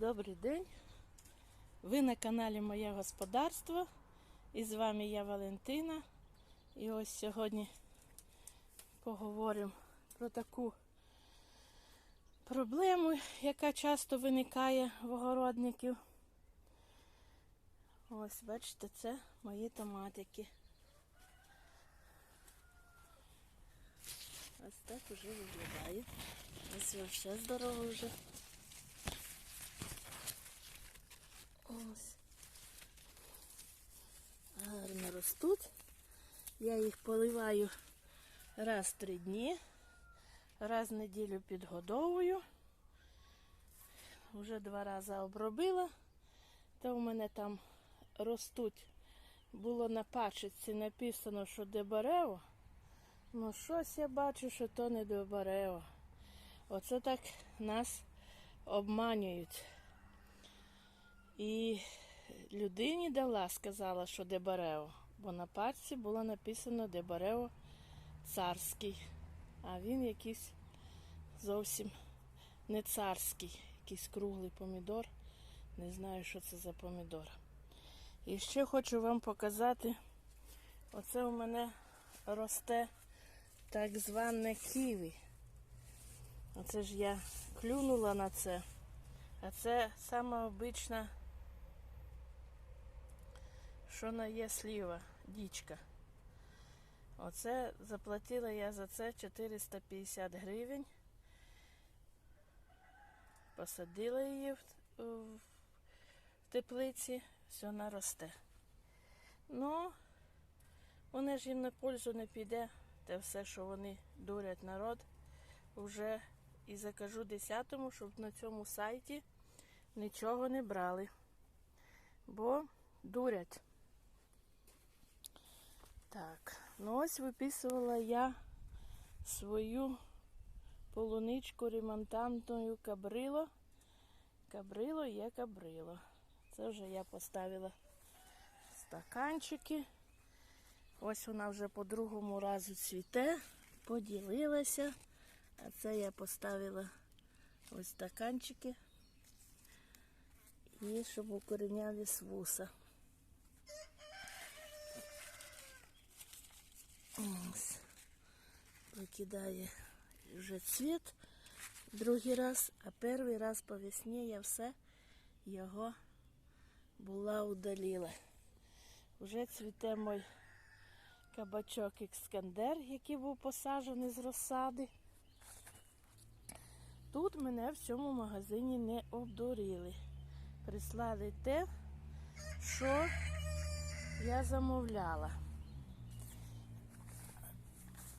Добрий день. Ви на каналі Моє Господарство. І з вами я Валентина. І ось сьогодні поговоримо про таку проблему, яка часто виникає в огородників. Ось, бачите, це мої томатики. Ось так уже виглядає. Ось вообще здорово вже. Ось. Гарно ростуть. Я їх поливаю раз в три дні, раз в неділю підгодовую. Вже два рази обробила. Та у мене там ростуть. Було на пачці написано, що дебарео. Ну щось я бачу, що то не дебарео. Оце так нас обманюють. І людині дала, сказала, що Дебарео, бо на пачці було написано Дебарео царський, а він якийсь зовсім не царський, якийсь круглий помідор. Не знаю, що це за помідор. І ще хочу вам показати, оце у мене росте так зване ківі. Оце ж я клюнула на це. А це сама обична, що на є сліва, дічка. Оце заплатила я за це 450 гривень. Посадила її в, в, в теплиці, все вона росте. Ну, вони ж їм на пользу не піде, те все, що вони дурять народ, вже і закажу 10-му, щоб на цьому сайті нічого не брали. Бо дурять. Так, ну ось виписувала я свою полуничку ремонтантною кабрило. Кабрило є кабрило. Це вже я поставила стаканчики. Ось вона вже по другому разу цвіте, поділилася. А це я поставила ось стаканчики. І щоб укорінялись вуса. Ось. Викидає вже цвіт другий раз, а перший раз по весні я все його була удалила. Вже цвіте мой кабачок Екскандер, який був посаджений з розсади. Тут мене в цьому магазині не обдурили. Прислали те, що я замовляла.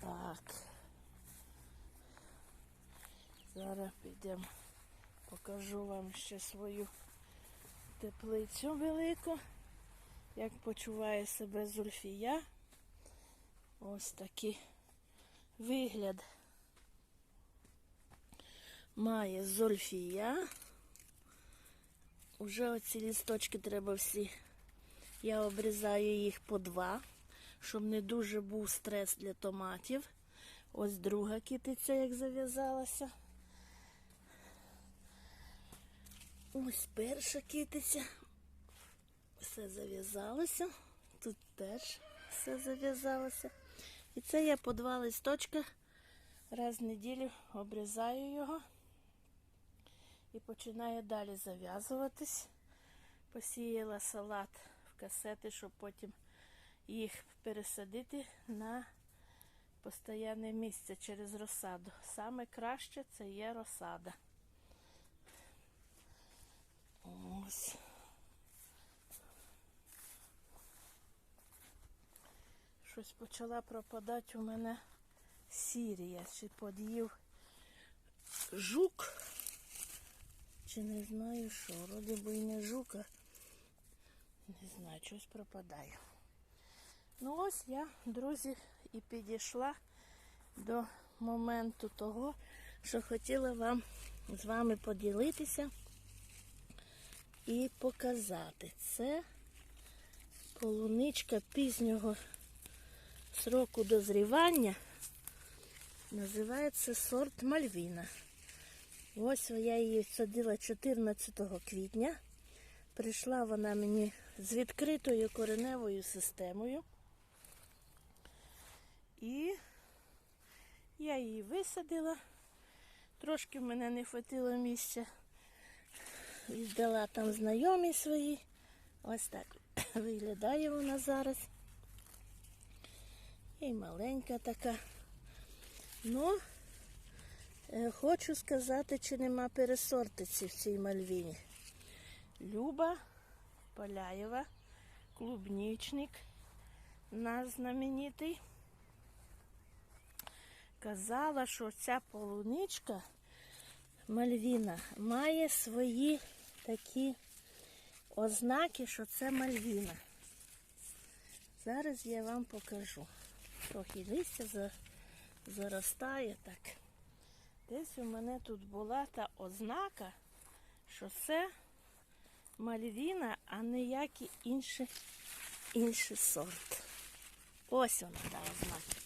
Так. Зараз підемо, покажу вам ще свою теплицю велику, як почуває себе Зульфія. Ось такий вигляд має Зульфія. Уже оці лісточки треба всі. Я обрізаю їх по два, щоб не дуже був стрес для томатів. Ось друга китиця, як зав'язалася. Ось перша китиця. Все зав'язалося. Тут теж все зав'язалося. І це я по два листочка раз в неділю обрізаю його і починає далі зав'язуватись. Посіяла салат в касети, щоб потім їх пересадити на постійне місце через розсаду. Саме краще це є розсада. Ось. Щось почала пропадати у мене сірія, чи под'їв жук. Чи не знаю що, вроді би і не жука. Не знаю, щось пропадає. Ну ось я, друзі, і підійшла до моменту того, що хотіла вам з вами поділитися і показати. Це полуничка пізнього сроку дозрівання. Називається сорт Мальвіна. Ось я її садила 14 квітня. Прийшла вона мені з відкритою кореневою системою. І я її висадила. Трошки в мене не хватило місця. Віддала там знайомі свої. Ось так виглядає вона зараз. І маленька така. Ну, е, хочу сказати, чи нема пересортиці в цій мальвіні. Люба Поляєва, клубнічник, наш знаменитий. Казала, що ця полуничка Мальвіна має свої такі ознаки, що це Мальвіна. Зараз я вам покажу. Трохи листя за- заростає так. Десь у мене тут була та ознака, що це Мальвіна, а ніякий інший, інший сорт. Ось вона та ознака.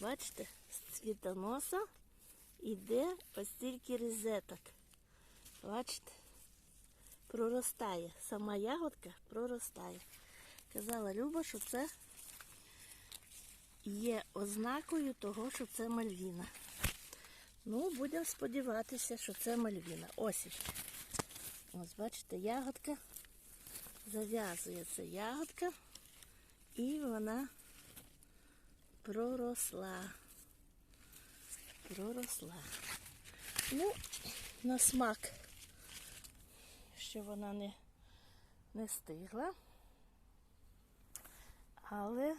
Бачите, з цвітоноса іде ось тільки розеток. Бачите? Проростає. Сама ягодка проростає. Казала Люба, що це є ознакою того, що це мальвіна. Ну, будемо сподіватися, що це мальвіна. Ось. Ось, бачите, ягодка. Зав'язується ягодка. І вона проросла. Проросла. Ну, на смак, що вона не, не стигла. Але,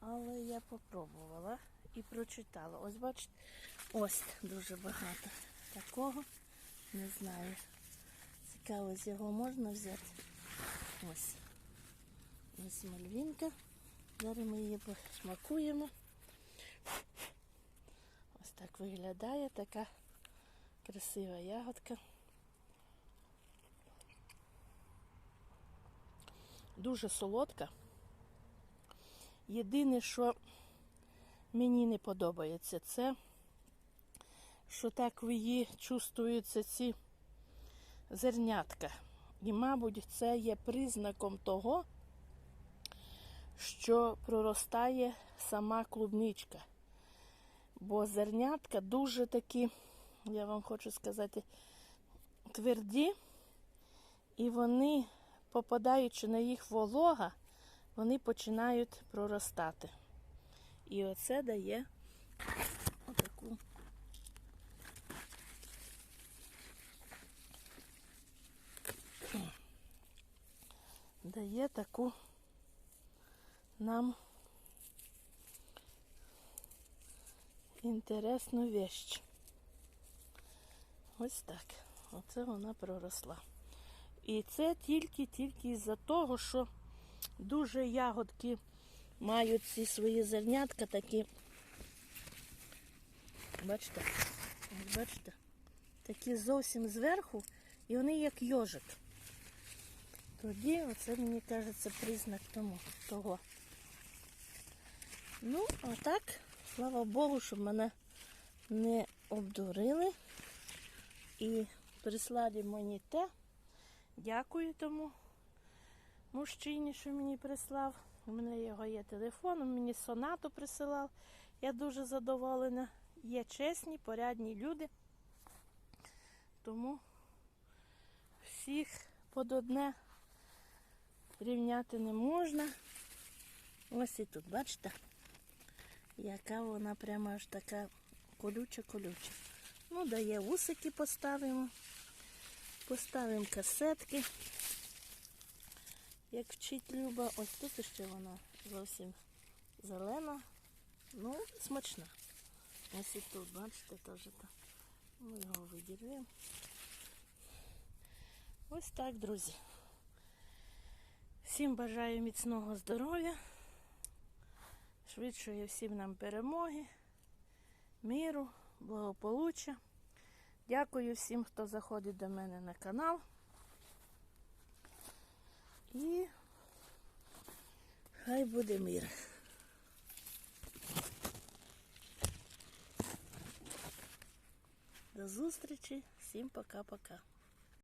але я попробувала і прочитала. Ось бачите, ось дуже багато такого. Не знаю. Цікаво, з його можна взяти. Ось. Ось мальвінка. Зараз ми її посмакуємо. Ось так виглядає така красива ягодка. Дуже солодка. Єдине, що мені не подобається, це що так в її чувствуються ці зернятка. І, мабуть, це є признаком того, що проростає сама клубничка. Бо зернятка дуже такі, я вам хочу сказати, тверді, і вони, попадаючи на їх волога, вони починають проростати. І оце дає отаку. Дає таку нам інтересну вещь. Ось так. Оце вона проросла. І це тільки-тільки із-за того, що дуже ягодки мають ці свої зернятка такі. Бачите? Бачите? Такі зовсім зверху, і вони як йожик. Тоді оце мені кажеться признак тому, того. Ну, а так, слава Богу, щоб мене не обдурили. І прислали мені те. Дякую тому мужчині, що мені прислав. У мене його є телефон, він мені сонату присилав. Я дуже задоволена. Є чесні, порядні люди. Тому всіх под одне рівняти не можна. Ось і тут, бачите, яка вона прямо аж така колюча-колюча. Ну, дає вусики поставимо. Поставимо касетки. Як вчить Люба, ось тут ще вона зовсім зелена. Ну, смачна. Ось і тут, бачите, теж так. Ми його виділимо. Ось так, друзі. Всім бажаю міцного здоров'я, швидшої всім нам перемоги, міру, благополуччя. Дякую всім, хто заходить до мене на канал. І хай буде мир. До зустрічі, всім пока-пока.